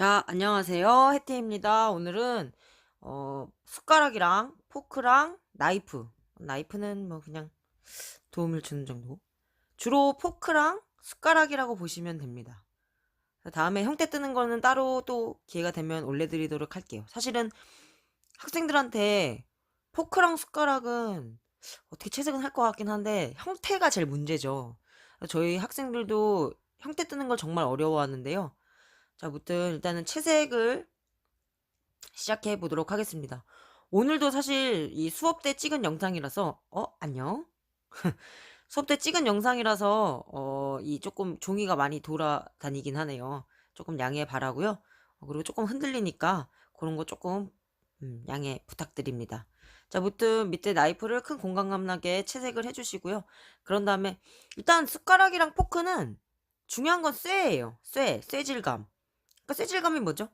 안녕하세요. 해티입니다. 오늘은 어, 숟가락이랑 포크랑 나이프. 나이프는 뭐 그냥 도움을 주는 정도. 주로 포크랑 숟가락이라고 보시면 됩니다. 다음에 형태 뜨는 거는 따로 또 기회가 되면 올려드리도록 할게요. 사실은 학생들한테 포크랑 숟가락은 어떻게 채색은 할 것 같긴 한데 형태가 제일 문제죠. 저희 학생들도 형태 뜨는 걸 정말 어려워하는데요. 자, 무튼 일단은 채색을 시작해 보도록 하겠습니다. 오늘도 사실 이 수업 때 찍은 영상이라서 어 안녕 수업 때 찍은 영상이라서 어 이 조금 종이가 많이 돌아다니긴 하네요. 조금 양해 바라고요. 어, 그리고 조금 흔들리니까 그런 거 조금 음, 양해 부탁드립니다. 자, 무튼 밑에 나이프를 큰 공간감 나게 채색을 해주시고요. 그런 다음에 일단 숟가락이랑 포크는 중요한 건 쇠예요. 쇠, 쇠질감. 그러니까 쇠질감이 뭐죠?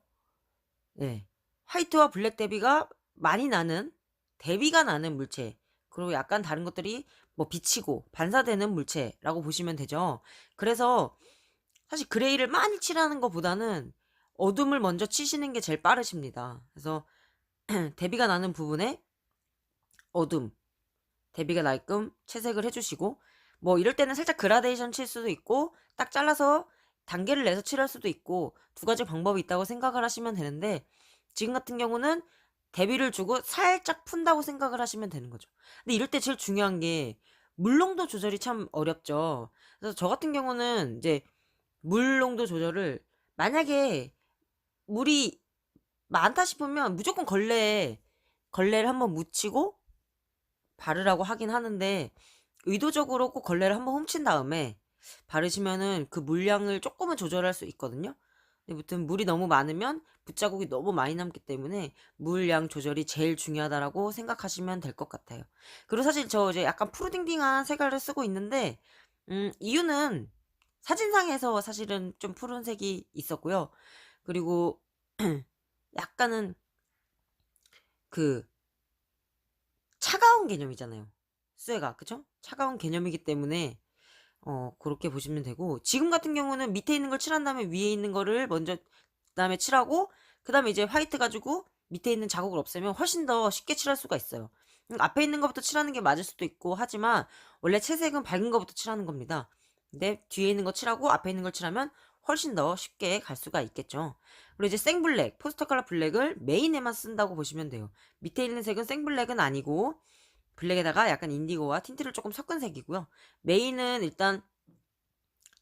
네. 화이트와 블랙 대비가 많이 나는 대비가 나는 물체. 그리고 약간 다른 것들이 뭐 비치고 반사되는 물체라고 보시면 되죠. 그래서 사실 그레이를 많이 칠하는 것보다는 어둠을 먼저 치시는 게 제일 빠르십니다. 그래서 대비가 나는 부분에 어둠, 대비가 날끔 채색을 해주시고 뭐 이럴 때는 살짝 그라데이션 칠 수도 있고 딱 잘라서 단계를 내서 칠할 수도 있고 두 가지 방법이 있다고 생각을 하시면 되는데 지금 같은 경우는 대비를 주고 살짝 푼다고 생각을 하시면 되는 거죠. 근데 이럴 때 제일 중요한 게 물농도 조절이 참 어렵죠. 그래서 저 같은 경우는 이제 물농도 조절을 만약에 물이 많다 싶으면 무조건 걸레에 걸레를 한번 묻히고 바르라고 하긴 하는데 의도적으로 꼭 걸레를 한번 훔친 다음에 바르시면은 그 물량을 조금은 조절할 수 있거든요. 근데 무튼 물이 너무 많으면 붓자국이 너무 많이 남기 때문에 물량 조절이 제일 중요하다라고 생각하시면 될 것 같아요. 그리고 사실 저 이제 약간 푸르딩딩한 색깔을 쓰고 있는데 음, 이유는 사진상에서 사실은 좀 푸른색이 있었고요. 그리고 약간은 그 차가운 개념이잖아요. 쇠가 그쵸? 차가운 개념이기 때문에 어 그렇게 보시면 되고 지금 같은 경우는 밑에 있는 걸 칠한 다음에 위에 있는 거를 먼저 그다음에 칠하고 그다음에 이제 화이트 가지고 밑에 있는 자국을 없애면 훨씬 더 쉽게 칠할 수가 있어요. 음, 앞에 있는 것부터 칠하는 게 맞을 수도 있고 하지만 원래 채색은 밝은 것부터 칠하는 겁니다. 근데 뒤에 있는 거 칠하고 앞에 있는 걸 칠하면 훨씬 더 쉽게 갈 수가 있겠죠. 그리고 이제 생블랙, 포스터 컬러 블랙을 메인에만 쓴다고 보시면 돼요. 밑에 있는 색은 생블랙은 아니고 블랙에다가 약간 인디고와 틴트를 조금 섞은 색이고요. 메인은 일단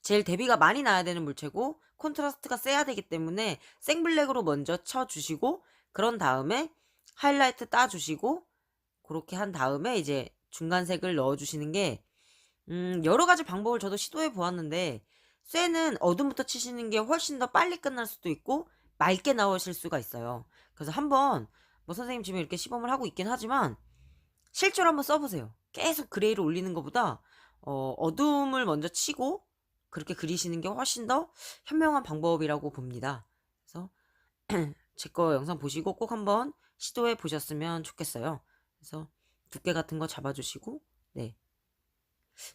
제일 대비가 많이 나야 되는 물체고 콘트라스트가 세야 되기 때문에 생블랙으로 먼저 쳐주시고 그런 다음에 하이라이트 따주시고 그렇게 한 다음에 이제 중간색을 넣어주시는 게 음, 여러 가지 방법을 저도 시도해 보았는데 쇠는 어둠부터 치시는 게 훨씬 더 빨리 끝날 수도 있고 맑게 나오실 수가 있어요. 그래서 한번 뭐 선생님 지금 이렇게 시범을 하고 있긴 하지만 실제로 한번 써보세요. 계속 그레이를 올리는 것보다 어, 어둠을 먼저 치고 그렇게 그리시는 게 훨씬 더 현명한 방법이라고 봅니다. 그래서 제 거 영상 보시고 꼭 한번 시도해 보셨으면 좋겠어요. 그래서 두께 같은 거 잡아주시고 네.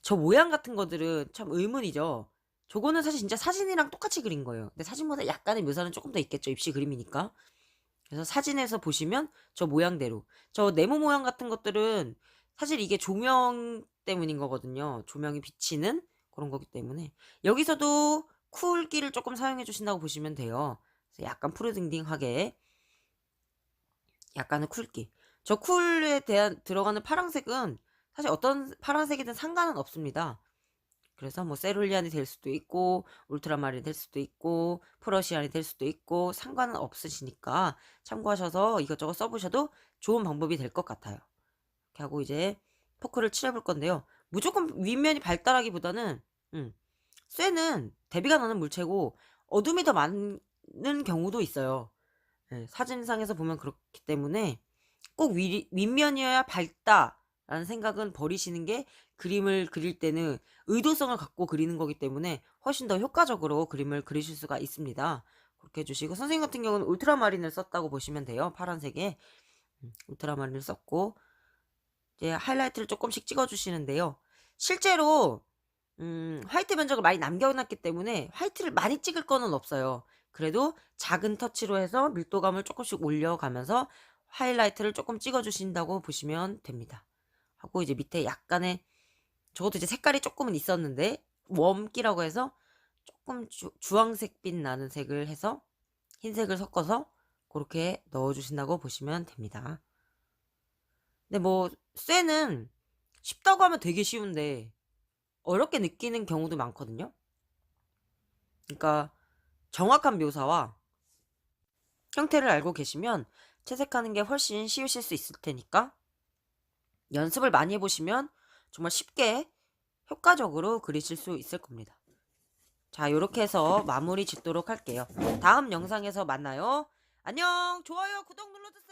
저 모양 같은 것들은 참 의문이죠. 저거는 사실 진짜 사진이랑 똑같이 그린 거예요. 근데 사진보다 약간의 묘사는 조금 더 있겠죠. 입시 그림이니까. 그래서 사진에서 보시면 저 모양대로 저 네모 모양 같은 것들은 사실 이게 조명 때문인 거거든요. 조명이 비치는 그런 거기 때문에 여기서도 쿨기를 조금 사용해 주신다고 보시면 돼요. 약간 푸르딩딩하게 약간의 쿨기. 저 쿨에 대한 들어가는 파란색은 사실 어떤 파란색이든 상관은 없습니다. 그래서 뭐 세룰리안이 될 수도 있고 울트라마린이 될 수도 있고 프러시안이 될 수도 있고 상관은 없으시니까 참고하셔서 이것저것 써보셔도 좋은 방법이 될 것 같아요. 이렇게 하고 이제 포크를 칠해볼 건데요. 무조건 윗면이 밝다라기보다는 음, 쇠는 대비가 나는 물체고 어둠이 더 많은 경우도 있어요. 네, 사진상에서 보면 그렇기 때문에 꼭 위, 윗면이어야 밝다라는 생각은 버리시는 게 그림을 그릴 때는 의도성을 갖고 그리는 거기 때문에 훨씬 더 효과적으로 그림을 그리실 수가 있습니다. 그렇게 해주시고 선생님 같은 경우는 울트라마린을 썼다고 보시면 돼요. 파란색에 음, 울트라마린을 썼고 이제 하이라이트를 조금씩 찍어주시는데요. 실제로 음, 화이트 면적을 많이 남겨놨기 때문에 화이트를 많이 찍을 거는 없어요. 그래도 작은 터치로 해서 밀도감을 조금씩 올려가면서 하이라이트를 조금 찍어주신다고 보시면 됩니다. 하고 이제 밑에 약간의 저것도 이제 색깔이 조금은 있었는데 웜기라고 해서 조금 주, 주황색빛 나는 색을 해서 흰색을 섞어서 그렇게 넣어주신다고 보시면 됩니다. 근데 뭐 쇠는 쉽다고 하면 되게 쉬운데 어렵게 느끼는 경우도 많거든요. 그러니까 정확한 묘사와 형태를 알고 계시면 채색하는 게 훨씬 쉬우실 수 있을 테니까 연습을 많이 해보시면 정말 쉽게 효과적으로 그리실 수 있을 겁니다. 자, 이렇게 해서 마무리 짓도록 할게요. 다음 영상에서 만나요. 안녕! 좋아요, 구독 눌러주세요.